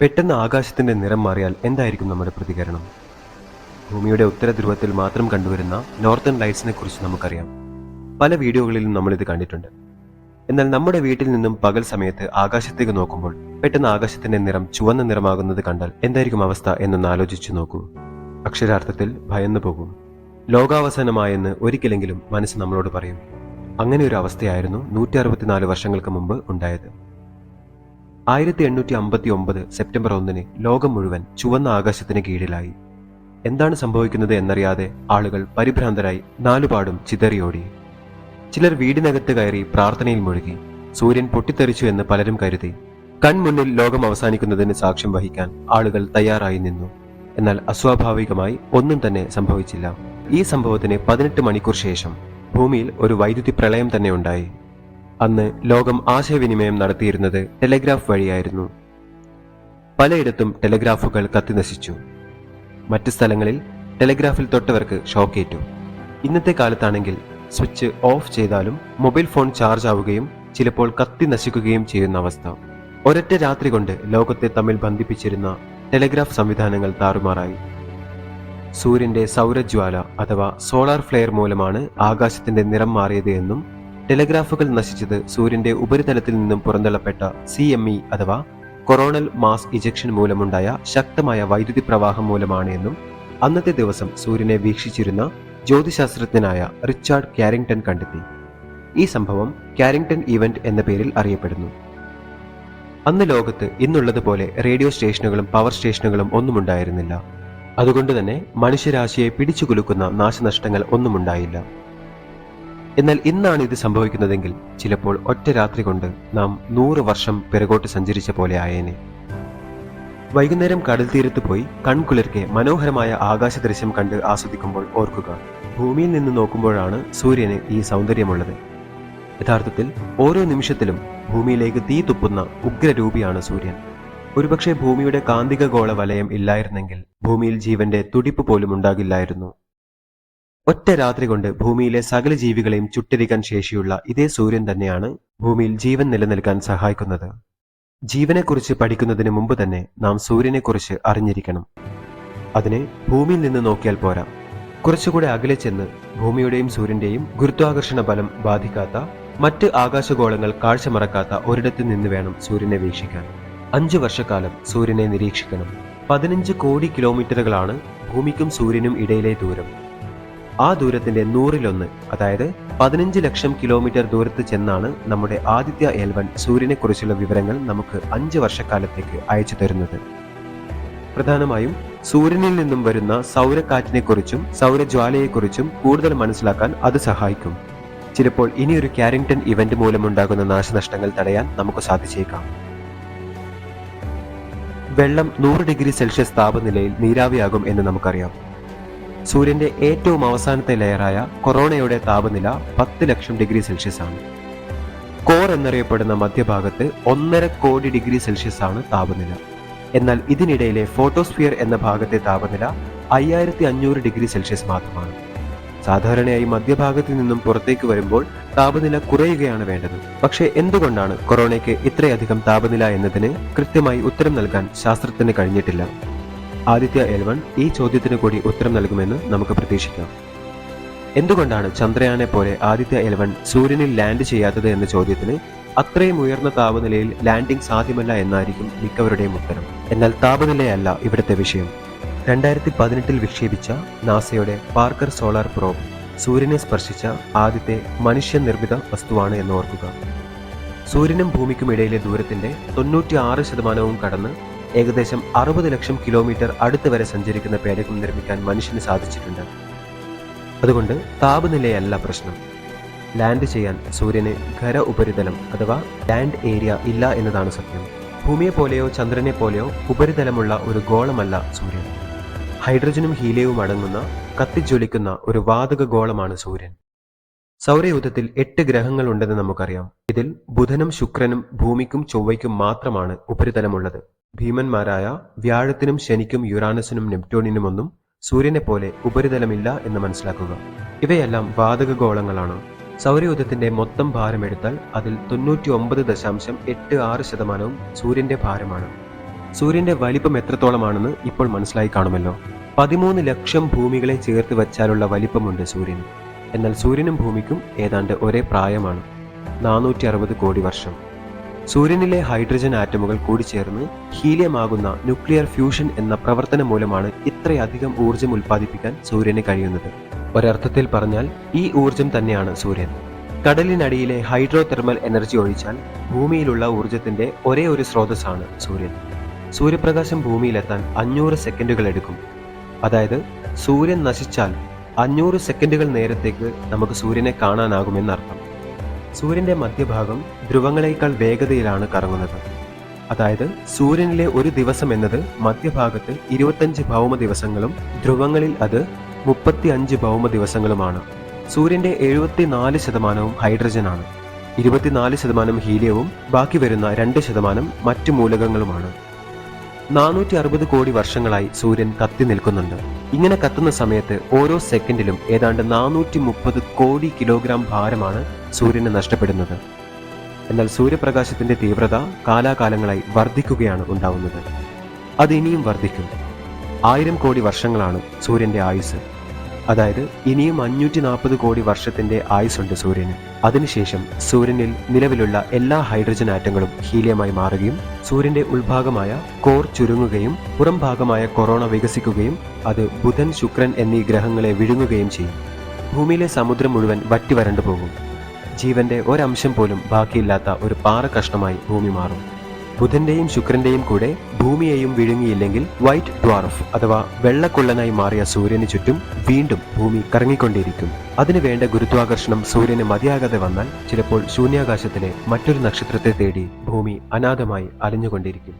പെട്ടെന്ന് ആകാശത്തിന്റെ നിറം മാറിയാൽ എന്തായിരിക്കും നമ്മുടെ പ്രതികരണം? ഭൂമിയുടെ ഉത്തര ധ്രുവത്തിൽ മാത്രം കണ്ടുവരുന്ന നോർത്തേൺ ലൈറ്റ്സിനെ കുറിച്ച് നമുക്കറിയാം. പല വീഡിയോകളിലും നമ്മൾ ഇത് കണ്ടിട്ടുണ്ട്. എന്നാൽ നമ്മുടെ വീട്ടിൽ നിന്നും പകൽ സമയത്ത് ആകാശത്തേക്ക് നോക്കുമ്പോൾ പെട്ടെന്ന് ആകാശത്തിന്റെ നിറം ചുവന്ന നിറമാകുന്നത് കണ്ടാൽ എന്തായിരിക്കും അവസ്ഥ എന്നൊന്ന് ആലോചിച്ചു നോക്കൂ. അക്ഷരാർത്ഥത്തിൽ ഭയന്നു പോകും. ലോകാവസാനമായെന്ന് ഒരിക്കലെങ്കിലും മനസ്സ് നമ്മളോട് പറയും. അങ്ങനെ ഒരു അവസ്ഥയായിരുന്നു നൂറ്റി വർഷങ്ങൾക്ക് മുമ്പ് ഉണ്ടായത്. ആയിരത്തി എണ്ണൂറ്റി അമ്പത്തി ഒമ്പത് സെപ്റ്റംബർ ഒന്നിന് ലോകം മുഴുവൻ ചുവന്ന ആകാശത്തിന് കീഴിലായി. എന്താണ് സംഭവിക്കുന്നത് എന്നറിയാതെ ആളുകൾ പരിഭ്രാന്തരായി നാലുപാടും ചിതറിയോടി. ചിലർ വീടിനകത്ത് കയറി പ്രാർത്ഥനയിൽ മുഴുകി സൂര്യൻ പൊട്ടിത്തെറിച്ചു എന്ന് പലരും കരുതി. കൺമുന്നിൽ ലോകം അവസാനിക്കുന്നതിന് സാക്ഷ്യം വഹിക്കാൻ ആളുകൾ തയ്യാറായി നിന്നു. എന്നാൽ അസ്വാഭാവികമായി ഒന്നും തന്നെ സംഭവിച്ചില്ല. ഈ സംഭവത്തിന് പതിനെട്ട് മണിക്കൂർ ശേഷം ഭൂമിയിൽ ഒരു വൈദ്യുതി പ്രളയം തന്നെ ഉണ്ടായി. അന്ന് ലോകം ആശയവിനിമയം നടത്തിയിരുന്നത് ടെലഗ്രാഫ് വഴിയായിരുന്നു. പലയിടത്തും ടെലഗ്രാഫുകൾ കത്തിനശിച്ചു മറ്റ് സ്ഥലങ്ങളിൽ ടെലഗ്രാഫിൽ തൊട്ടവർക്ക് ഷോക്കേറ്റു. ഇന്നത്തെ കാലത്താണെങ്കിൽ സ്വിച്ച് ഓഫ് ചെയ്താലും മൊബൈൽ ഫോൺ ചാർജ് ആവുകയും ചിലപ്പോൾ കത്തി നശിക്കുകയും ചെയ്യുന്ന അവസ്ഥ. ഒരൊറ്റ രാത്രി കൊണ്ട് ലോകത്തെ തമ്മിൽ ബന്ധിപ്പിച്ചിരുന്ന ടെലഗ്രാഫ് സംവിധാനങ്ങൾ താറുമാറായി. സൂര്യന്റെ സൗരജ്വാല അഥവാ സോളാർ ഫ്ലെയർ മൂലമാണ് ആകാശത്തിന്റെ നിറം മാറിയത് എന്നും ടെലഗ്രാഫുകൾ നശിച്ചത് സൂര്യന്റെ ഉപരിതലത്തിൽ നിന്നും പുറന്തള്ളപ്പെട്ട സി എം ഇ അഥവാ കൊറോണൽ മാസ് ഇജക്ഷൻ മൂലമുണ്ടായ ശക്തമായ വൈദ്യുതി പ്രവാഹം മൂലമാണ് എന്നും അന്നത്തെ ദിവസം സൂര്യനെ വീക്ഷിച്ചിരുന്ന ജ്യോതിശാസ്ത്രജ്ഞനായ റിച്ചാർഡ് കാരിങ്ടൺ കണ്ടെത്തി. ഈ സംഭവം കാരിങ്ടൺ ഇവന്റ് എന്ന പേരിൽ അറിയപ്പെടുന്നു. അന്ന് ലോകത്ത് ഇന്നുള്ളതുപോലെ റേഡിയോ സ്റ്റേഷനുകളും പവർ സ്റ്റേഷനുകളും ഒന്നും ഉണ്ടായിരുന്നില്ല അതുകൊണ്ട് തന്നെ മനുഷ്യരാശിയെ പിടിച്ചുകുലുക്കുന്ന നാശനഷ്ടങ്ങൾ ഒന്നും ഉണ്ടായില്ല എന്നാൽ ഇന്നാണ് ഇത് സംഭവിക്കുന്നതെങ്കിൽ ചിലപ്പോൾ ഒറ്റ രാത്രി കൊണ്ട് നാം നൂറ് വർഷം പിറകോട്ട് സഞ്ചരിച്ച പോലെ ആയേനെ. വൈകുന്നേരം കടൽ തീരത്ത് പോയി കൺകുളിർക്കെ മനോഹരമായ ആകാശ ദൃശ്യം കണ്ട് ആസ്വദിക്കുമ്പോൾ ഓർക്കുക ഭൂമിയിൽ നിന്ന് നോക്കുമ്പോഴാണ് സൂര്യന് ഈ സൗന്ദര്യമുള്ളത്. യഥാർത്ഥത്തിൽ ഓരോ നിമിഷത്തിലും ഭൂമിയിലേക്ക് തീ തുപ്പുന്ന ഉഗ്രരൂപിയാണ് സൂര്യൻ. ഒരുപക്ഷെ ഭൂമിയുടെ കാന്തിക ഗോള വലയം ഇല്ലായിരുന്നെങ്കിൽ ഭൂമിയിൽ ജീവന്റെ തുടിപ്പ് പോലും ഉണ്ടാകില്ലായിരുന്നു. ഒറ്റ രാത്രി കൊണ്ട് ഭൂമിയിലെ സകല ജീവികളെയും ചുട്ടിരിക്കാൻ ശേഷിയുള്ള ഇതേ സൂര്യൻ തന്നെയാണ് ഭൂമിയിൽ ജീവൻ നിലനിൽക്കാൻ സഹായിക്കുന്നത്. ജീവനെക്കുറിച്ച് പഠിക്കുന്നതിന് മുമ്പ് തന്നെ നാം സൂര്യനെക്കുറിച്ച് അറിഞ്ഞിരിക്കണം. അതിനെ ഭൂമിയിൽ നിന്ന് നോക്കിയാൽ പോരാ. കുറച്ചുകൂടെ അകലെ ചെന്ന് ഭൂമിയുടെയും സൂര്യന്റെയും ഗുരുത്വാകർഷണ ബലം ബാധിക്കാത്ത മറ്റ് ആകാശഗോളങ്ങൾ കാഴ്ചമറക്കാത്ത ഒരിടത്ത് നിന്ന് വേണം സൂര്യനെ വീക്ഷിക്കാൻ. അഞ്ചു വർഷക്കാലം സൂര്യനെ നിരീക്ഷിക്കണം. പതിനഞ്ച് കോടി കിലോമീറ്ററുകളാണ് ഭൂമിക്കും സൂര്യനും ഇടയിലെ ദൂരം. ആ ദൂരത്തിന്റെ നൂറിലൊന്ന് അതായത് പതിനഞ്ച് ലക്ഷം കിലോമീറ്റർ ദൂരത്ത് ചെന്നാണ് നമ്മുടെ ആദിത്യ എൽ വൺ സൂര്യനെ കുറിച്ചുള്ള വിവരങ്ങൾ നമുക്ക് അഞ്ച് വർഷക്കാലത്തേക്ക് അയച്ചു തരുന്നത്. പ്രധാനമായും സൂര്യനിൽ നിന്നും വരുന്ന സൗരക്കാറ്റിനെക്കുറിച്ചും സൗരജ്വാലയെക്കുറിച്ചും കൂടുതൽ മനസ്സിലാക്കാൻ അത് സഹായിക്കും. ചിലപ്പോൾ ഇനിയൊരു കാരിങ്ടൺ ഇവന്റ് മൂലമുണ്ടാകുന്ന നാശനഷ്ടങ്ങൾ തടയാൻ നമുക്ക് സാധിച്ചേക്കാം. വെള്ളം നൂറ് ഡിഗ്രി സെൽഷ്യസ് താപനിലയിൽ നീരാവിയാകും എന്ന് നമുക്കറിയാം. സൂര്യന്റെ ഏറ്റവും അവസാനത്തെ ലെയറായ കൊറോണയുടെ താപനില പത്ത് ലക്ഷം ഡിഗ്രി സെൽഷ്യസ് ആണ്. കോർ എന്നറിയപ്പെടുന്ന മധ്യഭാഗത്ത് ഒന്നര കോടി ഡിഗ്രി സെൽഷ്യസ് ആണ് താപനില. എന്നാൽ ഇതിനിടയിലെ ഫോട്ടോസ്ഫിയർ എന്ന ഭാഗത്തെ താപനില അയ്യായിരത്തി അഞ്ഞൂറ് ഡിഗ്രി സെൽഷ്യസ് മാത്രമാണ്. സാധാരണയായി മധ്യഭാഗത്ത് നിന്നും പുറത്തേക്ക് വരുമ്പോൾ താപനില കുറയുകയാണ് വേണ്ടത്. പക്ഷേ എന്തുകൊണ്ടാണ് കൊറോണയ്ക്ക് ഇത്രയധികം താപനില എന്നതിന് കൃത്യമായി ഉത്തരം നൽകാൻ ശാസ്ത്രത്തിന് കഴിഞ്ഞിട്ടില്ല? ആദിത്യ എൽവൺ ഈ ചോദ്യത്തിന് കൂടി ഉത്തരം നൽകുമെന്ന് നമുക്ക് പ്രതീക്ഷിക്കാം. എന്തുകൊണ്ടാണ് ചന്ദ്രയാനെ പോലെ ആദിത്യ എൽവൺ സൂര്യനിൽ ലാൻഡ് ചെയ്യാത്തത് എന്ന ചോദ്യത്തിന് അത്രയും ഉയർന്ന താപനിലയിൽ ലാൻഡിംഗ് സാധ്യമല്ല എന്നായിരിക്കും മിക്കവരുടെയും ഉത്തരം. എന്നാൽ താപനിലയല്ല ഇവിടുത്തെ വിഷയം. രണ്ടായിരത്തി പതിനെട്ടിൽ വിക്ഷേപിച്ച നാസയുടെ പാർക്കർ സോളാർ പ്രോബ് സൂര്യനെ സ്പർശിച്ച ആദ്യത്തെ മനുഷ്യനിർമ്മിത വസ്തുവാണ് എന്ന് ഓർക്കുക. സൂര്യനും ഭൂമിക്കും ഇടയിലെ ദൂരത്തിന്റെ തൊണ്ണൂറ്റി ശതമാനവും കടന്ന് ഏകദേശം അറുപത് ലക്ഷം കിലോമീറ്റർ അടുത്ത് വരെ സഞ്ചരിക്കുന്ന പേടകം നിർമ്മിക്കാൻ മനുഷ്യന് സാധിച്ചിട്ടുണ്ട്. അതുകൊണ്ട് താപനിലയല്ല പ്രശ്നം. ലാൻഡ് ചെയ്യാൻ സൂര്യന് ഖര ഉപരിതലം അഥവാ ലാൻഡ് ഏരിയ ഇല്ല എന്നതാണ് സത്യം. ഭൂമിയെ പോലെയോ ചന്ദ്രനെ പോലെയോ ഉപരിതലമുള്ള ഒരു ഗോളമല്ല സൂര്യൻ. ഹൈഡ്രജനും ഹീലിയവും അടങ്ങുന്ന കത്തിജ്വലിക്കുന്ന ഒരു വാതക ഗോളമാണ് സൂര്യൻ. സൗരയൂഥത്തിൽ എട്ട് ഗ്രഹങ്ങൾ ഉണ്ടെന്ന് നമുക്കറിയാം. ഇതിൽ ബുധനും ശുക്രനും ഭൂമിക്കും ചൊവ്വയ്ക്കും മാത്രമാണ് ഉപരിതലമുള്ളത്. ഭീമന്മാരായ വ്യാഴത്തിനും ശനിക്കും യുറാനസിനും നെപ്റ്റൂണിനുമൊന്നും സൂര്യനെ പോലെ ഉപരിതലമില്ല എന്ന് മനസ്സിലാക്കുക. ഇവയെല്ലാം വാതക ഗോളങ്ങളാണ് സൗരയൂഥത്തിന്റെ മൊത്തം ഭാരം എടുത്താൽ അതിൽ തൊണ്ണൂറ്റി ഒമ്പത് ദശാംശം എട്ട് ആറ് ശതമാനവും സൂര്യന്റെ ഭാരമാണ്. സൂര്യന്റെ വലിപ്പം എത്രത്തോളമാണെന്ന് ഇപ്പോൾ മനസ്സിലായി കാണുമല്ലോ. പതിമൂന്ന് ലക്ഷം ഭൂമികളെ ചേർത്ത് വച്ചാലുള്ള വലിപ്പമുണ്ട് സൂര്യന്. എന്നാൽ സൂര്യനും ഭൂമിക്കും ഏതാണ്ട് ഒരേ പ്രായമാണ്. നാനൂറ്റി കോടി വർഷം. സൂര്യനിലെ ഹൈഡ്രജൻ ആറ്റമുകൾ കൂടിച്ചേർന്ന് ഹീലിയമാകുന്ന ന്യൂക്ലിയർ ഫ്യൂഷൻ എന്ന പ്രവർത്തനം മൂലമാണ് ഇത്രയധികം ഊർജം ഉൽപ്പാദിപ്പിക്കാൻ സൂര്യന് കഴിയുന്നത്. ഒരർത്ഥത്തിൽ പറഞ്ഞാൽ ഈ ഊർജം തന്നെയാണ് സൂര്യൻ. കടലിനടിയിലെ ഹൈഡ്രോ തെർമൽ എനർജി ഒഴിച്ചാൽ ഭൂമിയിലുള്ള ഊർജത്തിന്റെ ഒരേ ഒരു സ്രോതസ്സാണ് സൂര്യൻ. സൂര്യപ്രകാശം ഭൂമിയിലെത്താൻ അഞ്ഞൂറ് സെക്കൻഡുകൾ എടുക്കും. അതായത് സൂര്യൻ നശിച്ചാൽ അഞ്ഞൂറ് സെക്കൻഡുകൾ നേരത്തേക്ക് നമുക്ക് സൂര്യനെ കാണാനാകുമെന്നർത്ഥം. സൂര്യന്റെ മധ്യഭാഗം ധ്രുവങ്ങളേക്കാൾ വേഗതയിലാണ് കറങ്ങുന്നത്. അതായത് സൂര്യനിലെ ഒരു ദിവസം എന്നത് മധ്യഭാഗത്ത് ഇരുപത്തഞ്ച് ഭൗമ ദിവസങ്ങളും ധ്രുവങ്ങളിൽ അത് മുപ്പത്തി അഞ്ച് ഭൗമ ദിവസങ്ങളുമാണ്. സൂര്യന്റെ എഴുപത്തിനാല് ശതമാനവും ഹൈഡ്രജനാണ്. ഇരുപത്തിനാല് ശതമാനം ഹീലിയവും ബാക്കി വരുന്ന രണ്ട് ശതമാനം മറ്റു മൂലകങ്ങളുമാണ്. നാനൂറ്റി അറുപത് കോടി വർഷങ്ങളായി സൂര്യൻ കത്തി നിൽക്കുന്നുണ്ട്. ഇങ്ങനെ കത്തുന്ന സമയത്ത് ഓരോ സെക്കൻഡിലും ഏതാണ്ട് നാനൂറ്റി മുപ്പത് കോടി കിലോഗ്രാം ഭാരമാണ് സൂര്യന് നഷ്ടപ്പെടുന്നത്. എന്നാൽ സൂര്യപ്രകാശത്തിന്റെ തീവ്രത കാലാകാലങ്ങളായി വർദ്ധിക്കുകയാണ് ഉണ്ടാവുന്നത്. അത് ഇനിയും വർദ്ധിക്കും. ആയിരം കോടി വർഷങ്ങളാണ് സൂര്യന്റെ ആയുസ് അതായത് ഇനിയും അഞ്ഞൂറ്റി നാൽപ്പത് കോടി വർഷത്തിന്റെ ആയുസ്സുണ്ട് സൂര്യന്. അതിനുശേഷം സൂര്യനിൽ നിലവിലുള്ള എല്ലാ ഹൈഡ്രജൻ ആറ്റങ്ങളും ഹീലിയമായി മാറുകയും സൂര്യന്റെ ഉൾഭാഗമായ കോർ ചുരുങ്ങുകയും പുറം ഭാഗമായ കൊറോണ വികസിക്കുകയും അത് ബുധൻ ശുക്രൻ എന്നീ ഗ്രഹങ്ങളെ വിഴുങ്ങുകയും ചെയ്യും. ഭൂമിയിലെ സമുദ്രം മുഴുവൻ വറ്റി വരണ്ടു പോകും. ജീവന്റെ ഒരംശം പോലും ബാക്കിയില്ലാത്ത ഒരു പാറ കഷ്ണമായി ഭൂമി മാറും. ബുധന്റെയും ശുക്രന്റെയും കൂടെ ഭൂമിയെയും വിഴുങ്ങിയില്ലെങ്കിൽ വൈറ്റ് ഡ്വാർഫ് അഥവാ വെള്ളക്കുള്ളനായി മാറിയ സൂര്യന് ചുറ്റും വീണ്ടും ഭൂമി കറങ്ങിക്കൊണ്ടിരിക്കും അതിനു വേണ്ട ഗുരുത്വാകർഷണം സൂര്യന് മതിയാകാതെ വന്നാൽ ചിലപ്പോൾ ശൂന്യാകാശത്തിലെ മറ്റൊരു നക്ഷത്രത്തെ തേടി ഭൂമി അനാഥമായി അലഞ്ഞുകൊണ്ടിരിക്കും